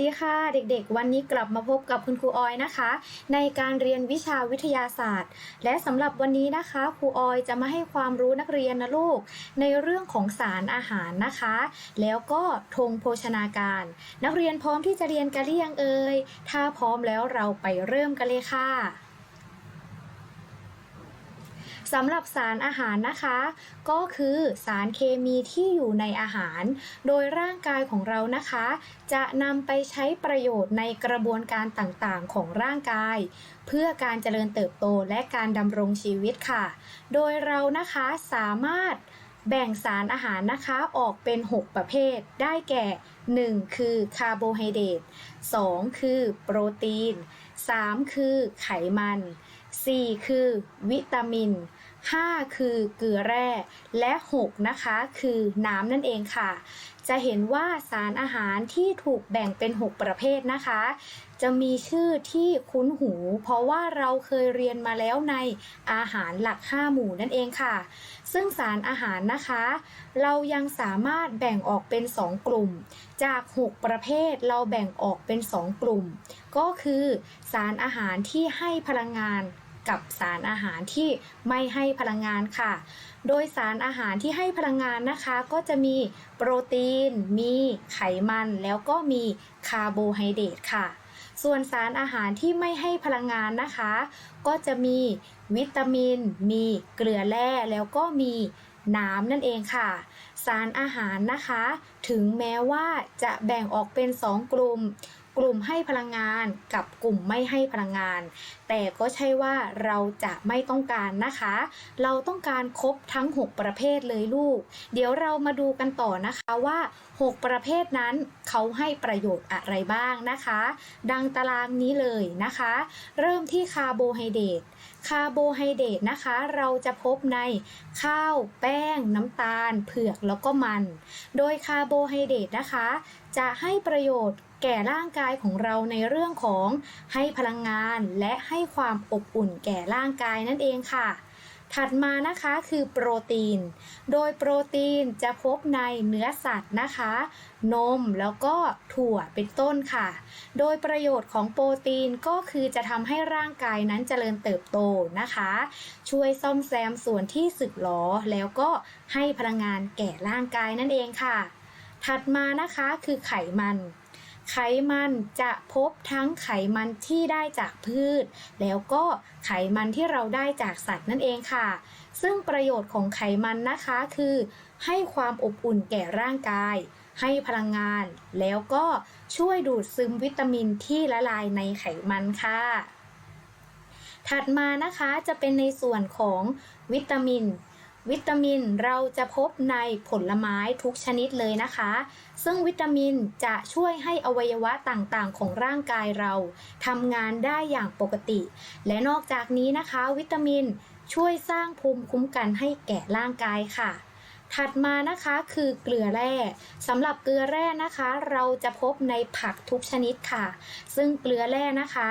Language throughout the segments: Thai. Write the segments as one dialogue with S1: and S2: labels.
S1: ดีค่ะเด็กๆ วันนี้กลับมาพบกับคุณครูออยนะคะ ในการเรียนวิชาวิทยาศาสตร์ และสำหรับวันนี้นะคะครูออยจะมาให้ความรู้นักเรียนนะลูก ในเรื่องของสารอาหารนะคะ แล้วก็ธงโภชนาการ นักเรียนพร้อมที่จะเรียนกันหรือยังเอ่ยถ้าพร้อมแล้วเราไปเริ่มกันเลยค่ะ สำหรับสารอาหารนะคะ ก็คือสารเคมีที่อยู่ในอาหาร โดยร่างกายของเรานะคะ จะนำไปใช้ประโยชน์ในกระบวนการต่างๆ ของร่างกาย เพื่อการเจริญเติบโตและการดำรงชีวิตค่ะ โดยเรานะคะสามารถแบ่งสารอาหารนะคะออกเป็น 6 ประเภท ได้แก่ 1. คือคาร์โบไฮเดรต 2. คือโปรตีน 3. คือไขมัน 4. คือวิตามิน 5 คือเกลือแร่ และ 6 นะคะ คือน้ำนั่นเองค่ะ จะเห็นว่าสารอาหารที่ถูกแบ่งเป็น 6 ประเภทนะคะ จะมีชื่อที่คุ้นหู เพราะว่าเราเคยเรียนมาแล้วในอาหารหลัก 5 หมู่นั่นเองค่ะ ซึ่งสารอาหารนะคะ เรายังสามารถแบ่งออกเป็น 2 กลุ่ม จาก 6 ประเภทเราแบ่งออกเป็น 2 กลุ่ม ก็คือสารอาหารที่ให้พลังงาน กับสารอาหารที่ไม่ให้พลังงานค่ะ โดยสารอาหารที่ให้พลังงานนะคะ ก็จะมีโปรตีน มีไขมัน แล้วก็มีคาร์โบไฮเดรตค่ะ ส่วนสารอาหารที่ไม่ให้พลังงานนะคะ ก็จะมีวิตามิน มีเกลือแร่ แล้วก็มีน้ำนั่นเองค่ะ สารอาหารนะคะ ถึงแม้ว่าจะแบ่งออกเป็น 2 กลุ่ม กลุ่มให้พลังงานกับกลุ่มไม่ให้พลังงาน แต่ก็ใช่ว่าเราจะไม่ต้องการนะคะ เราต้องการครบทั้ง 6 ประเภทเลยลูก เดี๋ยวเรามาดูกันต่อนะคะว่า 6 ประเภทนั้นเขาให้ประโยชน์อะไรบ้างนะคะ ดังตารางนี้เลยนะคะ เริ่มที่คาร์โบไฮเดรตคาร์โบไฮเดรตนะคะ เราจะพบในข้าว แป้ง น้ำตาล เผือกแล้วก็มัน โดยคาร์โบไฮเดรตนะคะ จะให้ประโยชน์แก่ร่างกายของเราในเรื่องของให้พลังงานและให้ความอบอุ่นแก่ร่างกายนั่นเองค่ะ ถัดมานะคะคือโปรตีน โดยโปรตีนจะพบในเนื้อสัตว์นะคะ นมแล้วก็ถั่วเป็นต้นค่ะ โดยประโยชน์ของโปรตีนก็คือจะทำให้ร่างกายนั้นเจริญเติบโตนะคะ ช่วยซ่อมแซมส่วนที่สึกหรอแล้วก็ให้พลังงานแก่ร่างกายนั่นเองค่ะ ถัดมานะคะคือไขมัน ไขมันจะพบทั้งไขมันที่ได้จากพืช แล้วก็ไขมันที่เราได้จากสัตว์นั่นเองค่ะ ซึ่งประโยชน์ของไขมันนะคะคือ ให้ความอบอุ่นแก่ร่างกาย ให้พลังงาน แล้วก็ช่วยดูดซึมวิตามินที่ละลายในไขมันค่ะถัดมานะคะจะเป็นในส่วนของวิตามิน วิตามินเราจะพบในผลไม้ทุกชนิดเลยนะคะ ซึ่งวิตามินจะช่วยให้อวัยวะต่างๆ ของร่างกายเราทำงานได้อย่างปกติ และนอกจากนี้นะคะ วิตามินช่วยสร้างภูมิคุ้มกันให้แก่ร่างกายค่ะ ถัดมานะคะคือเกลือแร่สำหรับเกลือแร่นะคะ เราจะพบในผักทุกชนิดค่ะ ซึ่งเกลือแร่นะคะ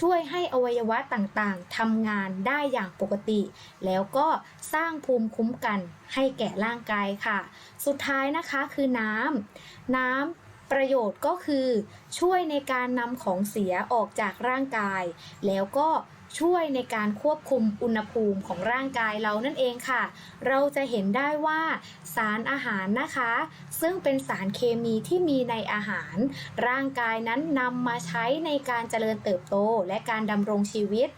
S1: ช่วยให้อวัยวะต่างๆทำงานได้อย่างปกติ แล้วก็สร้างภูมิคุ้มกันให้แก่ร่างกายค่ะ สุดท้ายนะคะคือน้ำน้ำประโยชน์ก็คือช่วยในการนำของเสียออกจากร่างกาย แล้วก็ ช่วยในการควบคุมอุณหภูมิของร่างกายเรานั่นเองค่ะ เราจะเห็นได้ว่าสารอาหารนะคะ ซึ่งเป็นสารเคมีที่มีในอาหาร ร่างกายนั้นนำมาใช้ในการเจริญเติบโตและการดำรงชีวิต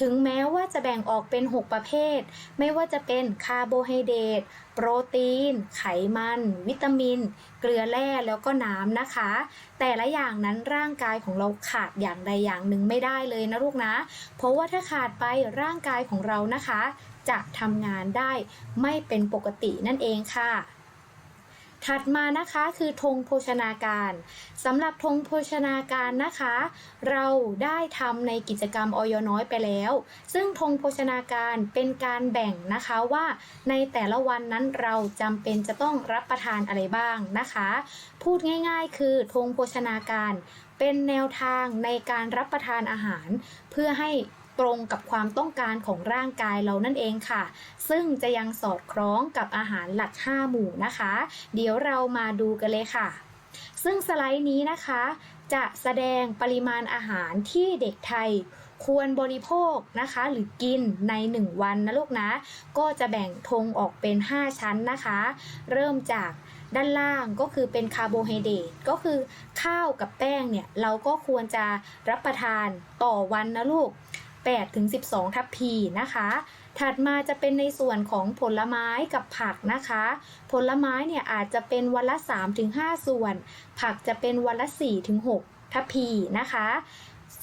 S1: ถึงแม้ว่าจะแบ่งออกเป็น 6 ประเภท ไม่ว่าจะเป็นคาร์โบไฮเดรตโปรตีน ไขมัน วิตามิน เกลือแร่แล้วก็น้ำนะคะ แต่ละอย่างนั้นร่างกายของเราขาดอย่างใดอย่างหนึ่งไม่ได้เลยนะลูกนะ เพราะว่าถ้าขาดไปร่างกายของเรานะคะ จะทำงานได้ไม่เป็นปกตินั่นเองค่ะ ถัดมานะคะคือธงโภชนาการสำหรับธงโภชนาการนะคะ เราได้ทำในกิจกรรมออยน้อยไปแล้ว ซึ่งธงโภชนาการเป็นการแบ่งนะคะว่าในแต่ละวันนั้นเราจำเป็นจะต้องรับประทานอะไรบ้างนะคะ พูดง่ายๆ คือธงโภชนาการเป็นแนวทางในการรับประทานอาหาร เพื่อให้ ตรงกับความต้องการของร่างกายเรานั่นเองค่ะ ซึ่งจะยังสอดคล้องกับอาหารหลัก 5 หมู่นะคะ เดี๋ยวเรามาดูกันเลยค่ะ ซึ่งสไลด์นี้นะคะ จะแสดงปริมาณอาหารที่เด็กไทยควรบริโภคนะคะหรือกินใน 1 วันนะลูกนะ ก็จะแบ่งธงออกเป็น 5 ชั้นนะคะ เริ่มจากด้านล่างก็คือเป็นคาร์โบไฮเดรตก็คือข้าวกับแป้งเนี่ย เราก็ควรจะรับประทานต่อวันนะลูก 8ถึง12 ทัพพีนะคะ ถัดมาจะเป็นในส่วนของผลไม้กับผักนะคะ ผลไม้เนี่ยอาจจะเป็นวันละ3-5ส่วน ผักจะเป็นวันละ4-6ทัพพีนะคะ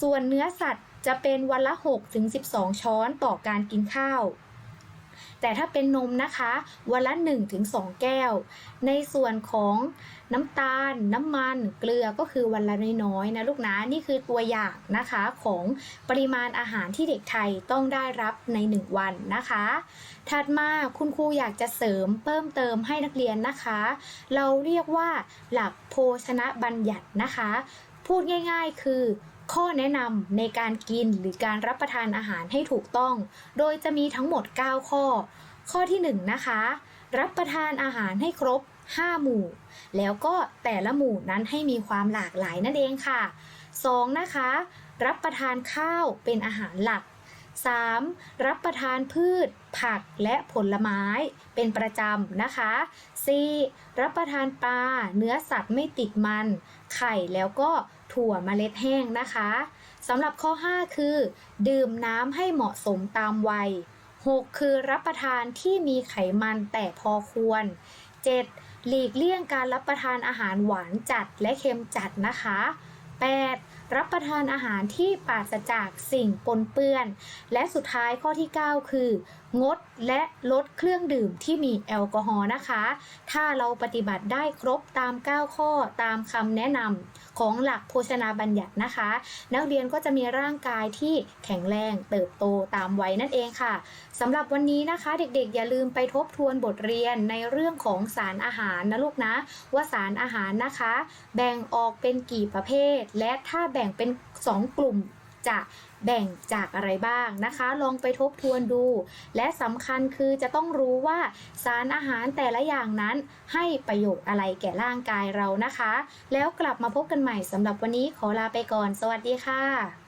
S1: ส่วนเนื้อสัตว์จะเป็นวันละ6-12 ช้อนต่อการกินข้าว แต่ถ้าเป็นนมนะคะ วันละ 1-2 แก้ว ในส่วนของน้ำตาล น้ำมัน เกลือก็คือวันละน้อยๆนะลูกนะนี่คือตัวอย่างนะคะของปริมาณอาหารที่เด็กไทยต้องได้รับใน 1 วันนะคะ ถัดมาคุณครูอยากจะเสริมเพิ่มเติมให้นักเรียนนะคะ เราเรียกว่าหลักโภชนะบัญญัตินะคะ พูดง่าย ๆ คือ ข้อแนะนำในการกินหรือการรับประทานอาหารให้ถูกต้อง โดยจะมีทั้งหมด 9 ข้อ ข้อที่ 1 นะคะ รับประทานอาหารให้ครบ 5 หมู่ แล้วก็แต่ละหมู่นั้นให้มีความหลากหลายนั่นเองค่ะ 2. นะคะ รับประทานข้าวเป็นอาหารหลัก 3. รับประทานพืช ผักและผลไม้เป็นประจำนะคะ 4. รับประทานปลา เนื้อสัตว์ไม่ติดมัน ไข่แล้วก็ ถั่วเมล็ดแห้งนะคะสำหรับข้อ 5 คือ ดื่มน้ำให้เหมาะสมตามวัย 6. คือรับประทานที่มีไขมันแต่พอควร 7. หลีกเลี่ยงการรับประทานอาหารหวานจัดและเค็มจัดนะคะ 8. รับประทานอาหารที่ปราศจากสิ่งปนเปื้อน และสุดท้ายข้อที่ 9 คืองดและลดเครื่องดื่มที่มีแอลกอฮอล์นะคะ ถ้าเราปฏิบัติได้ครบตาม 9 ข้อตามคำแนะนำของหลักโภชนาบัญญัตินะคะ นักเรียนก็จะมีร่างกายที่แข็งแรงเติบโตตามวัยนั่นเองค่ะสำหรับวันนี้นะคะ เด็กๆ อย่าลืมไปทบทวนบทเรียนในเรื่องของสารอาหารนะลูกนะ ว่าสารอาหารนะคะ แบ่งออกเป็นกี่ประเภท และถ้าแบ่งเป็น 2 กลุ่ม จะแบ่งจากอะไรบ้างนะคะ ลองไปทบทวนดู และสำคัญคือจะต้องรู้ว่าสารอาหารแต่ละอย่างนั้นให้ประโยชน์อะไรแก่ร่างกายเรานะคะ แล้วกลับมาพบกันใหม่สำหรับวันนี้ขอลาไปก่อน สวัสดีค่ะ